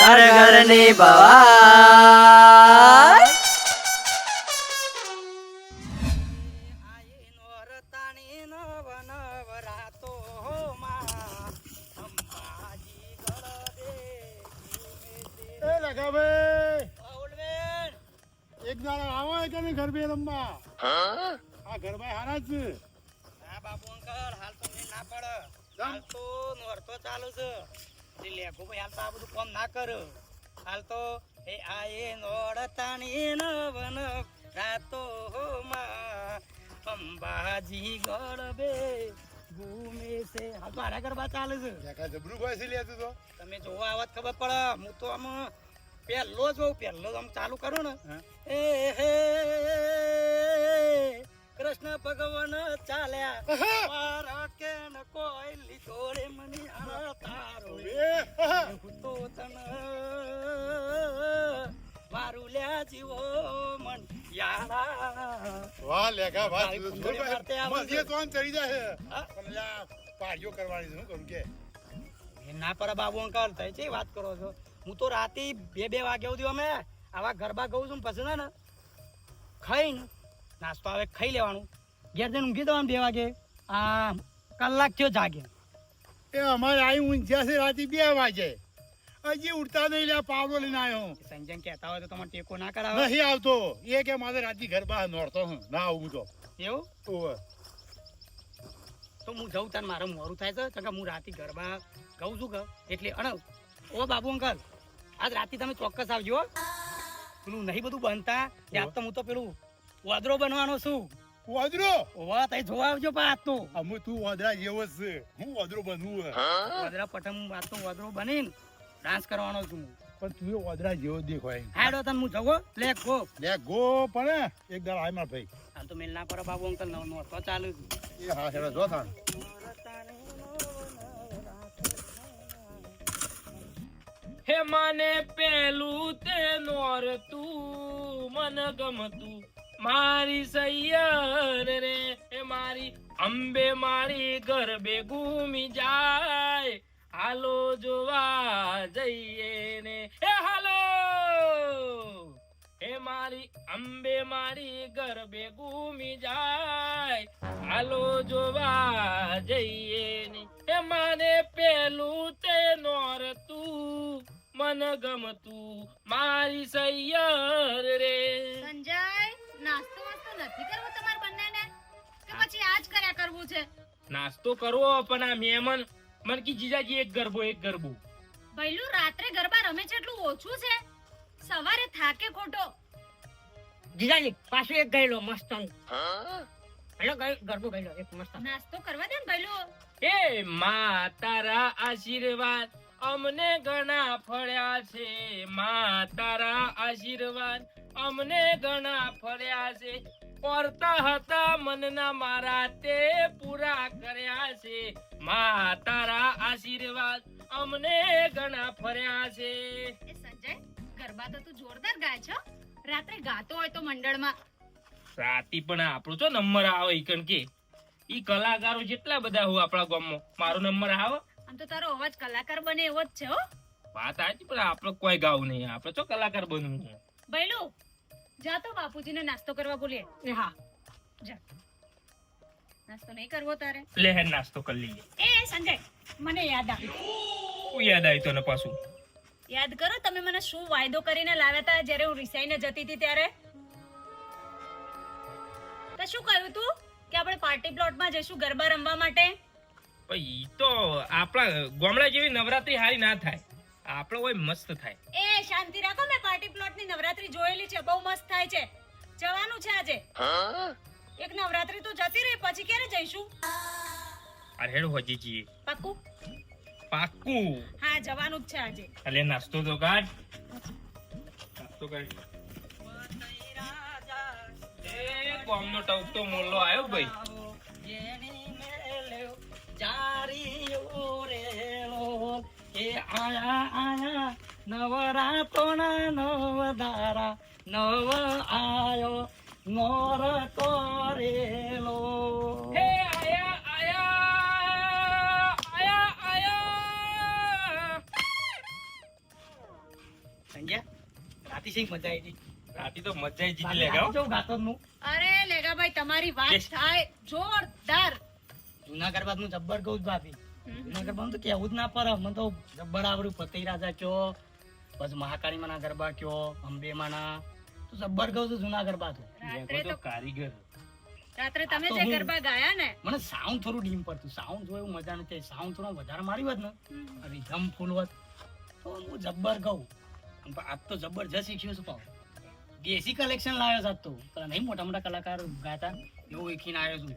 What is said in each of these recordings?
ઘર ઘરની ભવાય નવન રાતો માં. અંબાજી ગરબે ઘૂમે છે. હાલ તો હારા ગરબા ચાલે છે. લેખા જબરું છે લે તું? તો તમે જોવા આવત ખબર પડે. હું તો આમ પહેલો જોઉં પહેલો આમ ચાલુ કરું ને. એ હે કૃષ્ણ ભગવાન ચાલ્યા. મારા કે ન કોઈ લીધો રે મની તારો. હું તો તન મારું લ્યા જીવો મન યારા. વાહ તો ચડી જાય પણ પાડીઓ કરવાની શું કરું કે. ના પર બાબુ અંકલ થઈ છે વાત કરો છો? હું તો રાતે બે બે વાગ્યા સુધી અમે આવા ગરબા ગઉં છું ને પછી ને ખાઈને નાસ્તો હવે ખાઈ લેવાનું. ઘેર જઈને ઊંઘી દેવાનું બે વાગે. આ કલાક થયો જાગે. એ અમારે આવી ઊંઝ્યા છે રાતે બે વાગે. હજી ઉઠતા નહીં લે પાવડો લઈને આવ્યો હું સંજય કહેતા હોય તો તમારે ટેકો ના કરાવે. નહીં આવતો. એ કે મારે રાતે ઘર બહાર નોડતો હું. ના આવું તો. એવું? ઓવે. તો હું જઉં તાર મારે મોરું થાય છે? કારણ કે હું રાતે ગરબા ગઉં છું કે એટલે અણ ઓ બાબુ અંકલ આજ રાતે તમે ચોક્કસ આવજો. પેલું નહીં બધું બનતા. યાદ તો હું તો પેલું વાદરો બનવાનો છું. વાદરો? ઓવા તઈ જોવા આવજો પા આજ તો. અમે તું વાદરા જેવો છે. હું વાદરો બનવું. વાદરા પટમ આજ તો વાદરો બનીને. ડાન્સ કરવાનો છું પણ તું ઓદરા જેવો દેખાય. હાડો તને હું જગો લે ગો. લે ગો પણ એક દાડ આય માર ભાઈ. હાલ તો મેલ ના પર બાબુ અંકલ નવ નો તો ચાલુ છું. એ હા હેડો જો થાણ. હે મને પેલું તે નોરતું મન ગમતું. મારી સૈયર રે હે મારી અંબે મારી ગરબે ઘૂમી જાય. હાલો જોવા જઈએ ને. હે હાલો! હે મારી અંબે મારી ગરબે ઘૂમી જાય. હાલો જોવા જઈએ ને. હે મને પેલું તે નોરતું મન ગમતું મારી સૈયર રે. સંજય નાસ્તો વાસ્તો નથી કરવો તમારે બંનેને? કે પછી આજ કર્યા કરવું છે? નાસ્તો કરવો પણ આ મહેમાન મન કી જીજાજી એક ગરબો એક ગરબો. ભઈલું રાત્રે ગરબા રમે છે એટલું ઓછું છે. સવારે થાકે ખોટો. જીજાજી પાછું એક ગયેલો મસ્ત હેલો ગરબો ગયેલો એક મસ્ત નાસ્તો કરવા દે ને ભઈલું એ મા તારા આશીર્વાદ. અમને ઘણા ફળ્યા છે મા તારા આશીર્વાદ. અમને ઘણા ફળ્યા છે કરતા હતા મનના મારા તે પૂરા કર્યા છે. મા તારા આશીર્વાદ અમને ઘણા ફર્યા છે. એ સંજય ગરબા તો તું જોરદાર ગાય છો રાત્રે ગાતો હોય તો મંડળમાં. રાતી પણ આપણો તો નંબર આવે ઈકણ કે. ઈ કલાકારો જેટલા બધા હું આપણા ગામમાં. મારો નંબર આવે. આમ તો તારો અવાજ કલાકાર બને એવો જ છે હો. વાત સાચી પણ આપણે કોઈ ગાવું નહીં. આપણે તો કલાકાર બનવું છે. ભઈલું જા તો બાપુજીને નાસ્તો કરવા બોલીએ. એ હા. જા. નાસ્તો નહીં કરવો તારે. લે હે નાસ્તો કરી લઈએ. એ સંજય મને યાદ આવ્યું હું યાદ આવી તને પાછું? યાદ કરો તમે મને શું વાયદો કરીને લાવ્યા હતા જ્યારે હું રિસાઈને જતી હતી ત્યારે? તો શું કહ્યું તું? કે આપણે પાર્ટી પ્લોટમાં જઈશું ગરબા રમવા માટે? ઈ તો આપણા ગામડા જેવી નવરાત્રી હારી ના થાય. આપણો હોય મસ્ત થાય. એ શાંતિ રાખો મેં પાર્ટી પ્લોટની નવરાત્રી જોયેલી છે બહુ મસ્ત થાય છે. જવાનું છે આજે. એક નવરાત્રી તો જતી રહી પછી ક્યારે જઈશું? અરે હેડ હોજી જઈએ પાક્કું? પાક્કું. હા જવાનું જ છે આજે. અલે નાસ્તો તો કાઢ નાસ્તો કાઢ એ ગામનો ટવક તો મોલ્લો આવ્યો ભાઈ. ચારીઓ રેલો આયા આયા નવરાતોના નવ દારા નવ આયો નોર કોરેલો હે આયા આયા આયા આયા. રાતી શી મજા આવી હતી? રાતી તો મજા ઈ જીતી લેગા ગાતો હું. અરે લેગાભાઈ તમારી વાત થાય. જોરદાર. જૂના બાદ હું જબ્બર કહું ભાભી. જુનાગઢ બાદ તો કેવું જ ના પર મને તો જબ્બર આવડું ફતેહ રાજા કયો પછી મહાકાળી માના ગરબા કયો અંબે માના તો જબ્બર કહું છું જૂના ગરબા તો રાત્રે લેગો તો તો કારીગર. રાત્રે તમે જે ગરબા ગાયા ને? મને સાઉન્ડ થોડું ડીમ પડતું. સાઉન્ડ જો એવું મજા નથી સાઉન્ડ થોડો વધારે મારી હોત ને રિધમ ફૂલ હોત. તો હું જબ્બર આજ તો જબરજસ્ત શીખ્યો છું. દેશી કલેક્શન લાવ્યો છે આજ તો. નહીં મોટા મોટા કલાકાર ગાતા. એવું શીખીને આવ્યો છું.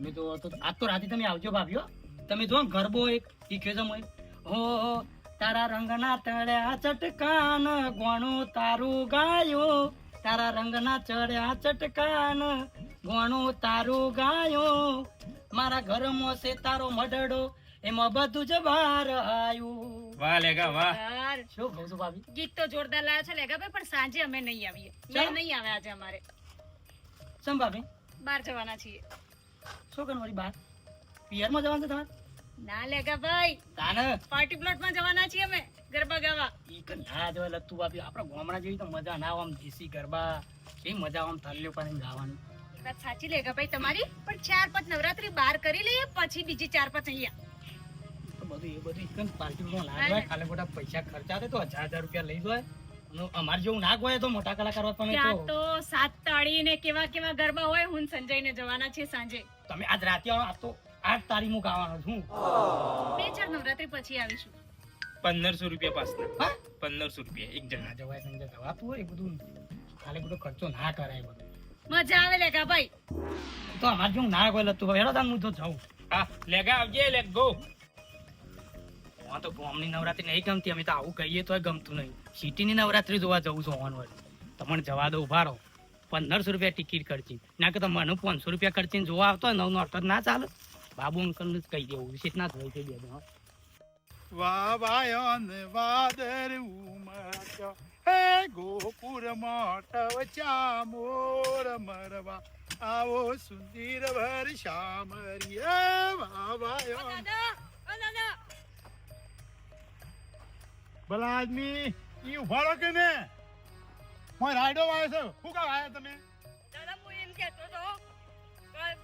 મેં તો આજ તો રાતે તમે આવજો ભાભીઓ તમે જો ગરબો એક શીખ્યો છે મોય હો તારા રંગના તળ્યા ચટકાન ગોણો તારું ગાયો. તારા રંગના ચડ્યા ચટકાન ગોણો તારું ગાયો. મારા ઘરમાં છે તારો મડડો એમાં બધું જ બહાર આવ્યું. વાહ લેગા વાહ. શું કહું છું ભાભી? ગીત તો જોરદાર લાવ્યા છે લેગાભાઈ પણ સાંજે અમે નહીં આવીએ. નહીં આવે આજે અમારે. ચમ ભાભી? બહાર જવાના છીએ. શું કરવાનું વળી બહાર પિયરમાં જવાનું છે તમારે? ના લેગાભાઈ તાને? પાર્ટી પ્લોટમાં જવાના છીએ અમે ગરબા ગાવા. ઈ ના જવાય લત્તુ બાપી. આપણા ગામડા જેવી તો મજા ના આવે આમ દેશી ગરબા. કેવી મજા આમ તાલ્યો પાડીને ગાવાનું. વાત સાચી લેગાભાઈ તમારી. પણ ચાર પાંચ નવરાત્રી બહાર કરી લઈએ પછી બીજી ચાર પાંચ અહીંયા. બધું એ ખાલી પૈસા ખર્ચા તો હજાર હજાર રૂપિયા લઈ જાય. અમારે જેવું ના હોય તો મોટા કલાકારો તો સાત તાળી ને કેવા કેવા ગરબા હોય હું સંજય ને જવાના છે સાંજે. તમે આજ રાતે આવો આજ તો આઠ તારીખ હું ગાવાનો છું. બે ચાર નવરાત્રી પછી આવીશું. પંદરસો રૂપિયા પાસના. હા? પંદરસો રૂપિયા એક જણા. જવાય સમજે જવાતું હોય એ બધું. ખાલી બધો ખર્ચો ના કરાય બધું. મજા આવે લેગાભાઈ તો અમારે જો ના કોઈ લતું ભાઈ હેડો તાન હું તો જાઉં. હા લેગા આવજે લેગ ગો હું તો ગામની નવરાત્રી નહીં ગમતી અમે તો આવું કહીએ તો ગમતું નહીં. સિટીની નવરાત્રી જોવા જવું છું ઓનવર્ડ તમને જવા દો ઊભા રહો. પંદરસો રૂપિયા ટિકિટ ખર્ચી ના કે મને પાંચસો રૂપિયા ખર્ચીને જોવા આવતો હોય નવ નો જ ના ચાલે. બાબુ અંકલ જ કહી દેવું વિશેષ ના થઈ થઈ જણ. વાહ વાયન વાદર ઉમટ્યો હે ગોપુર મોટવ ચામોર મરવા. આવો સુંદર ભર શ્યામરી હે વાહ વાયન ભલા આદમી ઈ ઉભાડો કે ને? હું રાયડો વાયો છે. શું કા આયા તમે? દાદા હું એમ કહેતો તો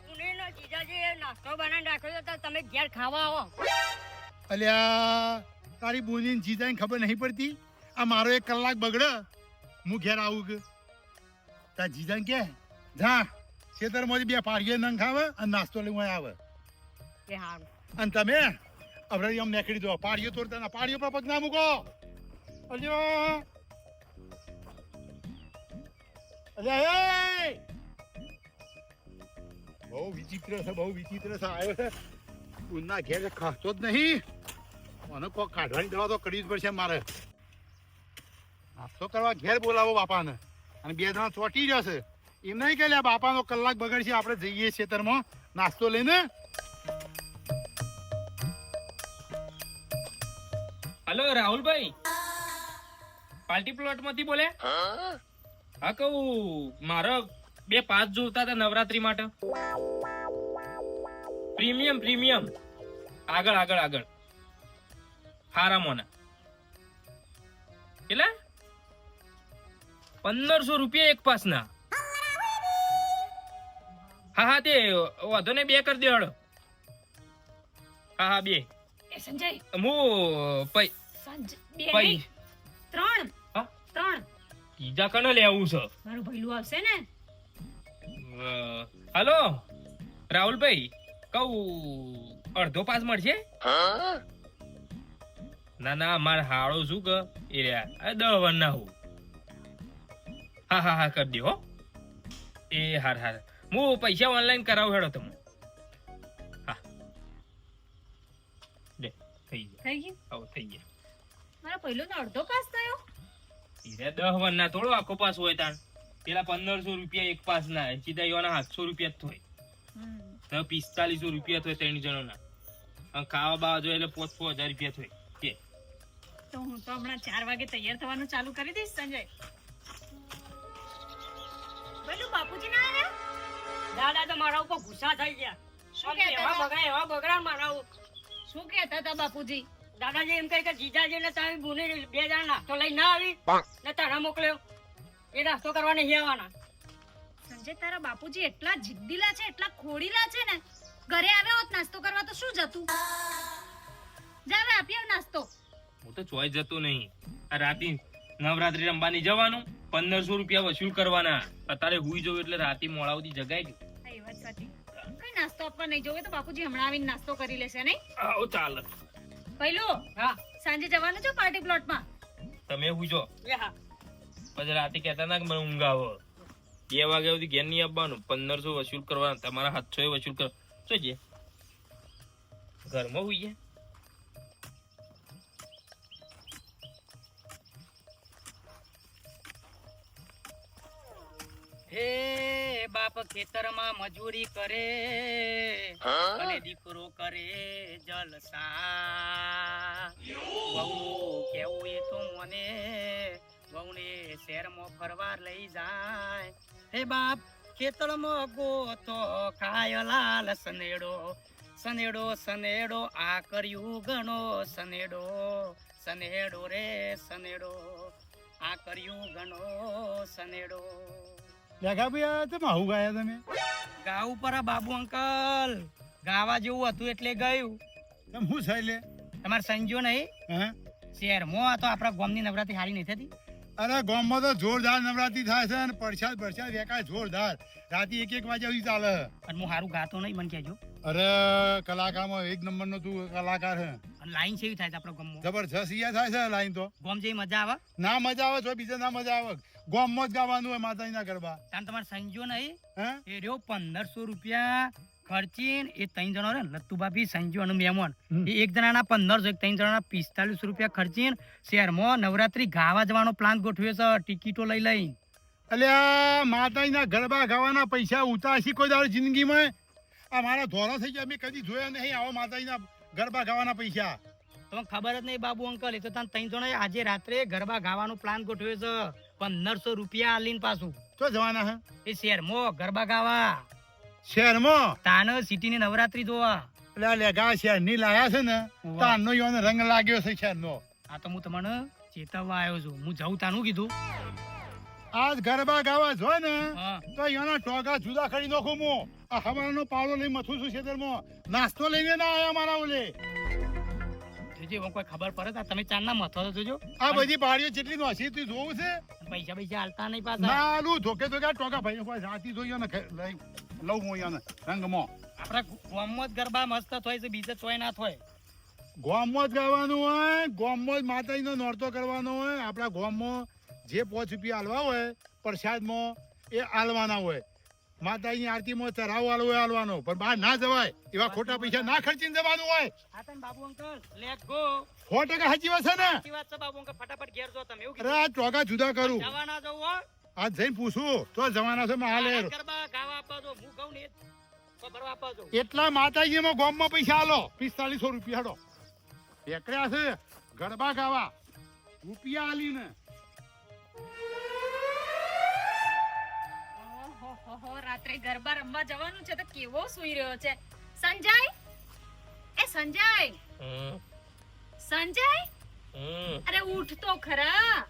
પુણેનો જીજાજીએ નાસ્તો બનાવીને રાખ્યો તો તમે ઘેર ખાવા આવો. અલ્યા તારી બોલીને જીજાને ખબર નહીં પડતી? આ મારો એક કલાક બગડે હું ઘેર આવું કે? તાર જીજાને કે જા ખેતરમાંથી બે પાડીએ નંગ ખાવે અને નાસ્તો લઈને અહીં આવે. કે હારું. અને તમે અવરાઈ આમ નીકળી દો પાડીઓ તોડતા પાડીઓ પર પગ ના મૂકો. અલ્યો એ બહુ વિચિત્ર છે બહુ વિચિત્ર છે આવ્યો છે. ઉના ઘેર ખાતો જ નહીં. મને કોક કાઢવાની દવા તો કરવી જ પડશે મારે. નાસ્તો કરવા ઘેર બોલાવો બાપાને. અને બે જણા ચોટી જશે. એમ નહીં કે બાપાનો કલાક બગડશે આપણે જઈએ ખેતરમાં નાસ્તો લઈને. હલો રાહુલભાઈ. પાર્ટી પ્લોટમાંથી બોલે? હા કહું. મારો બે પાંચ જોતા હતા નવરાત્રી માટે. Premium premium. આગળ આગળ આગળ. હારા મોના કેટલા? પંદરસો રૂપિયા એક પાસના. હા હા તે વાંધો ને બે કરી દે હળ. હા હા બે. સંજય. હું પૈ બે ત્રણ. હા? ત્રણ. બીજા કને લેવું છે? મારો ભૈલું આવશે ને? હલો રાહુલભાઈ કઉ અડધો પાસ મળશે? ના ના માર હાળો શું કે? એ રહ્યા દહ વન ના હું હા હા હા કરી દો હો. એ હાર હાર. હું પૈસા ઓનલાઈન કરાવું હેડો તમે હા. લે થઈ ગયા. થઈ ગયું? આવો થઈ ગયા. મારા પહેલો તો અડધો પાસ થયો. હીરે દહ વન ના થોડો આખો પાસ હોય તાણ પેલા પંદરસો રૂપિયા એક પાસ ના સીધા એવાના સાતસો રૂપિયા જ થાય. તો પિસ્તાલીસો રૂપિયા થાય ત્રણ જણોના. અને ખાવા બાવા જોઈએ એટલે પોચ પોચ હજાર રૂપિયા થાય. કે? તો હું તો હમણાં ચાર વાગે તૈયાર થવાનું ચાલુ કરી દઈશ સંજય. ભૈલું બાપુજી ના આવ્યા? દાદા તો મારા ઉપર ગુસ્સા થઈ ગયા. શું કે એવા બગડા એવા બગડા મારા ઉપર. શું કહેતા હતા બાપુજી? દાદાજી એમ કહે કે જીજાજી ને તારી ભૂની બે જણા નાસ્તો લઈ ના આવી ને તારા મોકલ્યો. એ નાસ્તો કરવા નહીં આવવાના. સંજય તારા બાપુજી એટલા જિદ્દીલા છે એટલા ખોડીલા છે ને ઘરે આવ્યો હોત નાસ્તો કરવા તો શું જતું? જાવે આપી આવ નાસ્તો. હું તો ચોય જતો નહીં. આ રાતે નવરાત્રી રમવાની જવાનું પંદરસો રૂપિયા વસૂલ કરવાના. અત્યારે હુઈ જવું એટલે રાતે મોડા સુધી જગાઈ ગયું એ વાત સાચી. કઈ નાસ્તો આપવા નહીં જોવે તો બાપુજી હમણાં આવીને નાસ્તો કરી લેશે નહીં? આવો ચાલે. પહેલું હા. સાંજે જવાનું છો પાર્ટી પ્લોટમાં તમે હુજો પછી. રાતે કહેતા ના કે મને ઊંઘ આવો. બે વાગ્યા સુધી ઘેર નહીં આપવાનું પંદરસો વસૂલ કરવાના. તમારા હાથસો એ વસૂલ કરો શું છે? ઘરમાં હોઈએ. ગયા બાપ ખેતરમાં મજૂરી કરે અને દીકરો કરે જલસા. બહુ કેવું એ તો મને બહુને શહેરમાં ફરવા લઈ જાય. હે બાપ ખેતરમાં ગોતો ખાય લાલ સનેડો. સનેડો સનેડો આ કર્યું ગણો સનેડો. સનેડો રે સનેડો આ કર્યું ગણો સનેડો. લેખા ભાઈ તમે આવું ગાયા તમે? ગાવ ઉપર આ બાબુ અંકલ. ગાવા જેવું હતું એટલે ગયું. તમે શું છે લે? તમારે સંજો નહીં? હા? શહેરમાં આ તો આપણા ગામની નવરાત્રી હારી નહીં થતી. અરે ગામમાં તો જોરદાર નવરાત્રી થાય છે અને પરસાદ પરસાદ વેકાય જોરદાર. રાતે એક એક વાગ્યા સુધી ચાલે. અને હું સારું ગાતો નહીં મને કહેજો. અરે કલાકારમાં એક નંબર નો તું કલાકાર હે. લાઈન છે થાય છે આપણો ગામમાં? જબરજસ્ત ઈયા થાય છે લાઈન તો. ગોમ જેવી મજા આવે? ના મજા આવે છો બીજા ના મજા આવે. ગામમાં જ ગાવાનું હોય માતાજીના ગરબા. તાન તમારે સંજો નહીં? હે? એ રહ્યો પંદરસો રૂપિયા ખર્ચીન એ ત્રણ જણો રે ને લત્તુ ભાભી સંજુ અને મેમોન એ એક જણાના પંદરસો એક ત્રણ જણાના પિસ્તાલીસ રૂપિયા ખર્ચીન શહેરમાં નવરાત્રી ગાવા જવાનો પ્લાન ગોઠવ્યો છે ટિકિટો લઈ લઈ અલ્યા માતાજીના ગરબા ગાવાના પૈસા ઉતારશી કોઈ દાડો જિંદગીમાં? આ મારા ધોરા થઈ ગયા. મેં કદી જોયા નહીં આવા માતાજીના ગરબા ગાવાના પૈસા. તમને ખબર જ નહીં બાબુ અંકલ એ તો તને ત્રણ જણા આજે રાત્રે ગરબા ગાવાનો પ્લાન ગોઠવ્યો છે. પંદરસો રૂપિયા આલીને પાછું. તો જવાના હે? એ શહેરમાં ગરબા ગાવા. શહેરમાં? તાન સિટીની નવરાત્રી જોવા. એટલે લેગા શહેરની લાયા છે ને. તારનો યોને રંગ લાગ્યો છે શહેરનો. આ તો હું તમને ચેતવવા આવ્યો છું. હું જઉં તાનું કીધું. આજ ગરબા ગાવા જો ને તો યોના ટોગા જુદા કરી નાખું હું. હવાનો પાવડો લઈ મથું છું ખેતરમાં નાસ્તો લઈને ના આયા મારા ઓલે. જોજો હું કોઈ ખબર પડે તો તમે ચાંદના મથો તો જોજો. આ બધી પાડીઓ જેટલી નોસી તું જોવું છે. પૈસા પૈસા હાલતા નહીં પાછા. ના આલું ધોકે ધોકે ટોકા ભાઈ કોઈ રાતી જોઈએ ને લઈ લઉં હું અહીંયાને રંગમાં. આપણા ગોમમાં જ ગરબા મસ્ત થાય છે બીજે ચોય ના થાય. ગોમમાં જ ગાવાનું હોય ગોમમાં જ માતાજીનો નોરતો કરવાનો હોય. આપણા ગોમમાં જે પોચ રૂપિયા હાલવા હોય પ્રસાદમાં એ હાલવાના હોય. માતાજીની આરતીમાં ચરાવ હાલવો હોય હાલવાનો. પણ બહાર ના જવાય એવા ખોટા પૈસા ના. ખર્ચીને જવાનું હોય. બાબુ અંકલ લેટ ગો સો ટકા સાચી વાત છે ને? સાચી વાત છે બાબુ અંકલ ફટાફટ ઘેર જો તમે એવું અરે આ ચોગા જુદા કરું. જવાના જવું હો. આજ જઈને પૂછું તો જવાના છે હાલે આ ગરબા ગાવા આપવા દો હું કહું ને એટલા માતાજીમાં ગોમમાં પૈસા આલો પિસ્તાલીસો રૂપિયા હાલો એકડ્યા છે ગરબા ગાવા. રૂપિયા હાલીને ઓહોહોહો, રાત્રે ગરબા રમવા જવાનું છે તો કેવો સુઈ રહ્યો છે? સંજય? એ સંજય! સંજય? અરે ઉઠ તો ખરા.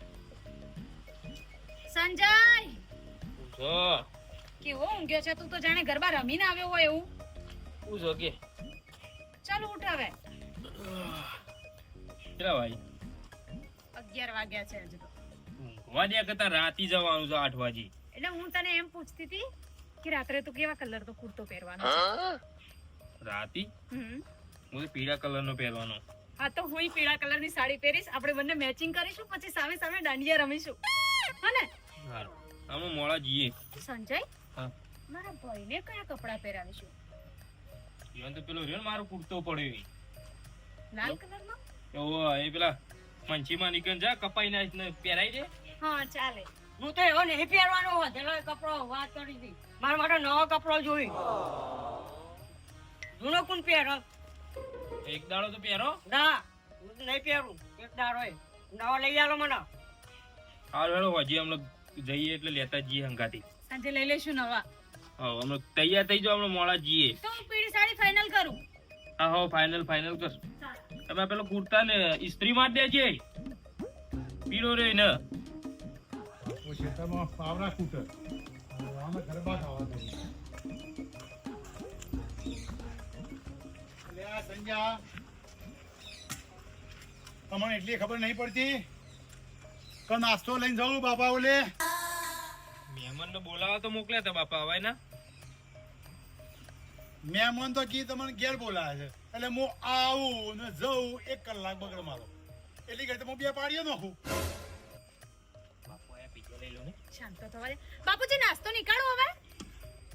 સંજય! કેવો ઊંઘ્યો છે? તું તો જાણે ગરબા રમીને આવ્યો હોય એવું. પૂછો કે. ચાલ ઉઠ હવે. કેટલા વાગે? અગિયાર વાગ્યા છે હજુ તો. ઊંઘવા દે કરતા રાતી જવાનું છે આઠ વાગે. એટલે હું તને એમ પૂછતી હતી કે રાત્રે તો કેવા કલર તો કુર્તો પહેરવાનો? રાતી? હું પીળા કલર નો પહેરવાનો. હા તો હું પીળા કલરની સાડી પહેરીશ. આપણે બંને મેચિંગ કરીશું પછી સામે સામે દાંડિયા રમીશું. હને ને? આમાં મોડા જઈએ. સંજય? હા. મારા ભાઈને કયા કપડા પહેરાવીશું? ઈવન તો પેલો રહ્યો મારો કુર્તો પડ્યો. લાલ કલરનો? એવો એ પેલા મંચીમાં નીકળ જા કપાઈ નાખ પહેરાઈ દે. હા ચાલે. હું તો એવો નહીં પહેરવાનો વધેલો કપડો વાત કરી હતી મારા માટે નવો કપડો જોઈ. જૂનો કોણ પહેરો? એક દાડો તો પહેરો. ના હું નહીં પહેરું. એક દાડો. નવો લઈ આલો મને. હાલ હેડો હજી અમને જઈએ એટલે લેતા જઈએ હંગાથી. સાંજે લઈ લઈશું નવા. હા અમે તૈયાર થઈ જાઓ હમણાં મોડા જઈએ. તો હું પીળી સાડી ફાઇનલ કરું. હા હો ફાઇનલ ફાઇનલ કર. તમે પેલો કુર્તા ને ઇસ્ત્રી માર દેજે. પીળો રે ને. ઓ શેતામાં પાવરા કૂટર. આમે ગરબા ખાવા દે સંજા તમને એટલી ખબર નહીં પડતી કે નાસ્તો લઈને જાઉં બાપા ઓલે. મહેમાન ને બોલાવા તો મોકલ્યા હતા બાપા હવે ના? મહેમાન તો કી તમને ઘેર બોલાવે છે. એટલે હું આવું ને જઉં એક કલાક બગડ મારો એટલી ઘડી તો હું બે પાડીએ નાખું. શાંત થવા બાપુજી નાસ્તો નીકાળો હવે.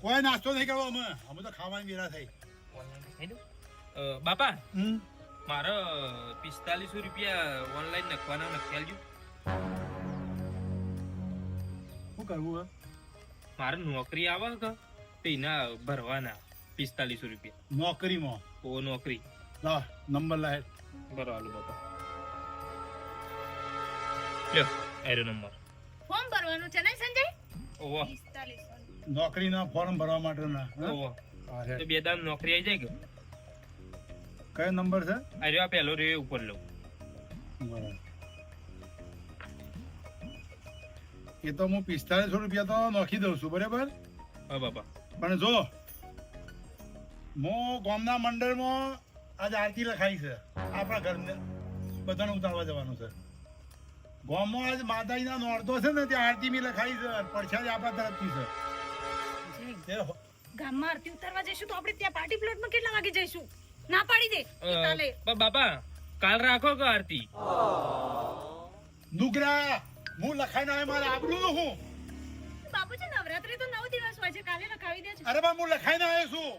કોઈ નાસ્તો નહીં કરવો અમે. અમે તો ખાવાની વેરા થઈ. બાપા મારે પિસ્તાલીસો રૂપિયા ઓનલાઈન નાખવાના નખી આલજો શું કરવું હે મારે નોકરી આવે કે તો ભરવાના પિસ્તાલીસો રૂપિયા. નોકરીમાં? ઓ નોકરી. લા નંબર લાય. ભરો આલુ બાપા. લ્યો એરો નંબર. ફોર્મ ભરવાનું છે ને સંજય? ઓવો નોકરીના ફોર્મ ભરવા માટેના હા? ઓવો તો બે દાન નોકરી આવી જાય કે? કયો નંબર છે? અરે આ પહેલો રે એ ઉપર લઉં. એ તો હું પિસ્તાલીસો રૂપિયા તો નોખી દઉં છું બરાબર? હા બાપા પણ જો હું ગામના મંડળમાં આજ આરતી લખાઈ છે. આપણા ઘરને બધાને ઉતારવા જવાનું છે. ગામમાં આજ માતાજીના નોરતો છે ને ત્યાં આરતી મી લખાઈ છે પડછાડી આપણા તરફથી છે. ગામમાં આરતી ઉતારવા જઈશું તો આપણે ત્યાં પાર્ટી પ્લોટમાં કેટલા વાગે જઈશું? ના પાડી દે કાલે બાપા કાલ રાખો કે આરતી? નુગરા હું લખાઈને આવ્યો મારે આબરૂ નું હું. બાપુજી નવરાત્રી તો નવ દિવસ હોય છે કાલે લખાવી દેજો. અરે બા હું લખાઈને આવ્યો છું.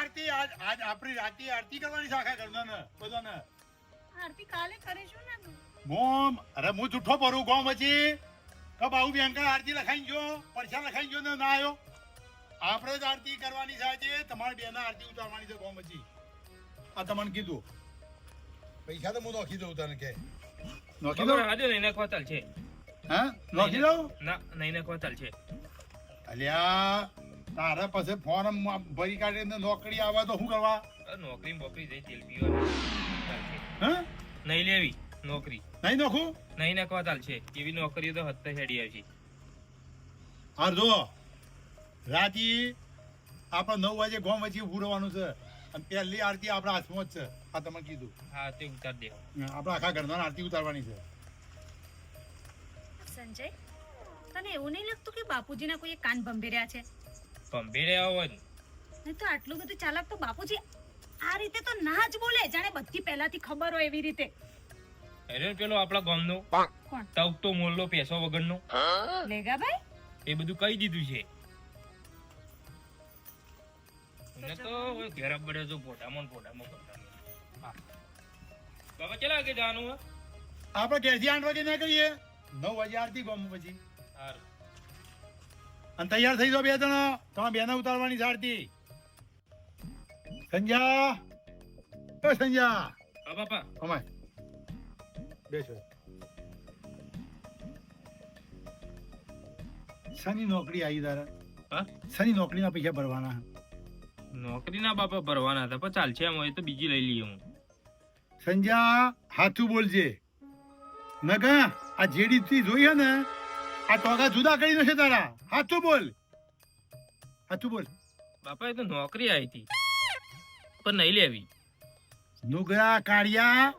આરતી આજ આજ આપણી રાતે આરતી કરવાની છે આખા ઘરના બધાને. આરતી કાલે કરીશું ને. મોમ અરે હું જૂઠો ભરું ગો પછી કે બાહુ બેંકા આરતી લખાઈ ગયો પરસા લખાઈ ગયો ને ના આવ્યો આપણે જ આરતી કરવાની છે તમારે બેના આરતી ઉતારવાની છે ગો પછી આ તમને કીધું. પૈસા તો હું નોખી દઉં તને કે. નોખી દઉં? આજે નહીં નાખવા ચાલ છે. હા? નોખી દઉં? ના નહીં નાખવા ચાલ છે. અલ્યા તારા પાસે ફોર્મ ભરી કાઢીને નોકરી આવે તો શું કરવા? નોકરી બોકરી જઈ તેલ પીવા હા? નહીં લેવી. નોકરી. નહીં નોખું? નહીં નાખવા ચાલશે એવી નોકરીઓ તો હત્તે હેડી આવશે હાર જો. રાતી આપણે નવ વાગે ગોમ વચ્ચે ઉભું છે. અને પહેલી આરતી આપણા હાથમાં જ છે. આ તમે કીધું. હા તે ઉતાર દે આપણે આખા ઘરના આરતી ઉતારવાની છે. સંજય તને એવું નહીં લાગતું કે બાપુજીના કોઈ કાન ભંભી રહ્યા છે? ભંભી રહ્યા હોય નહીં તો આટલું બધું ચાલાક તો બાપુજી આ રીતે તો ના જ બોલે. જાણે બધી પહેલાથી ખબર હોય એવી રીતે. અરે પેલો આપણા ગામનો. તવતો મોલ્લો પેસો વગરનો. લેગા ભાઈ એ બધું કહી દીધું છે. એને તો ઘેર બળે જો ફોટામાં ને કરતા. બાબા ચલા કે જવાનું આપણે ઘેરથી આઠ વાગે ના કરીએ નવ વાગે આરતી ગોમ પછી. હારું. અને તૈયાર થઈ જાઓ બે જણા. તમારે બેના ઉતારવાની સારતી સંજા ઓ સંજા હા બાપા. અમાય બેસો શની નોકરી આવી તારા? હા? શની નોકરીના પૈસા ભરવાના નોકરીના બાપા ભરવાના હતા પણ ચાલશે એમ હોય તો બીજી લઈ લઈએ હું. સંજા હાથું બોલજે. નગા આ જેડી થી જોઈએ ને આ ટોગા જુદા કરી દેશે તારા. હાથું બોલ. હાથું બોલ. બાપા એ તો નોકરી આવી હતી પણ નહીં લેવી. નુગરા કાળિયા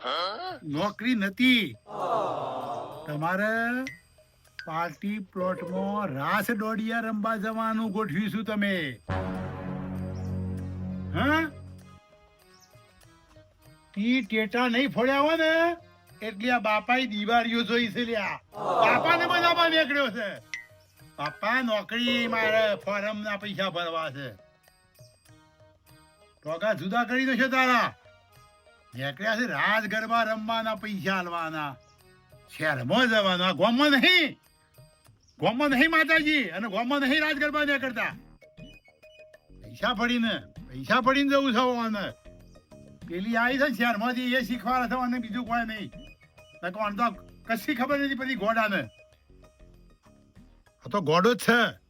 નોકરી નથી. તમારે પાર્ટી પ્લોટમાં રાસ દોડિયા રમવા જવાનું ગોઠવીશું તમે. હા? ઈ ટેટા નહીં ફોડ્યા હોય ને, એટલે આ બાપાએ દિવાળીઓ જોઈ છે લ્યા. બાપાને બનાવવા નીકળ્યો છે. બાપા નોકરી મારે ફોરમ ના પૈસા ભરવા છે. ટોકા જુદા કરી દેશે તારા. નીકળ્યા છે રાજ ગરબા રમવાના, પૈસા આલવાના. શહેરમાં જવાના. ગામમાં નહીં. ગામમાં નહીં માતાજી. અને ગામમાં નહીં રાજ ગરબા નહીં કરતા પૈસા પડીને પૈસા પડીને જવું છે પેલી આવી છે શહેરમાંથી, એ શીખવાડે થવા અને બીજું કોઈ નહીં. કોણ તો કશી ખબર નથી પછી ઘોડાને આ તો ઘોડો જ છે.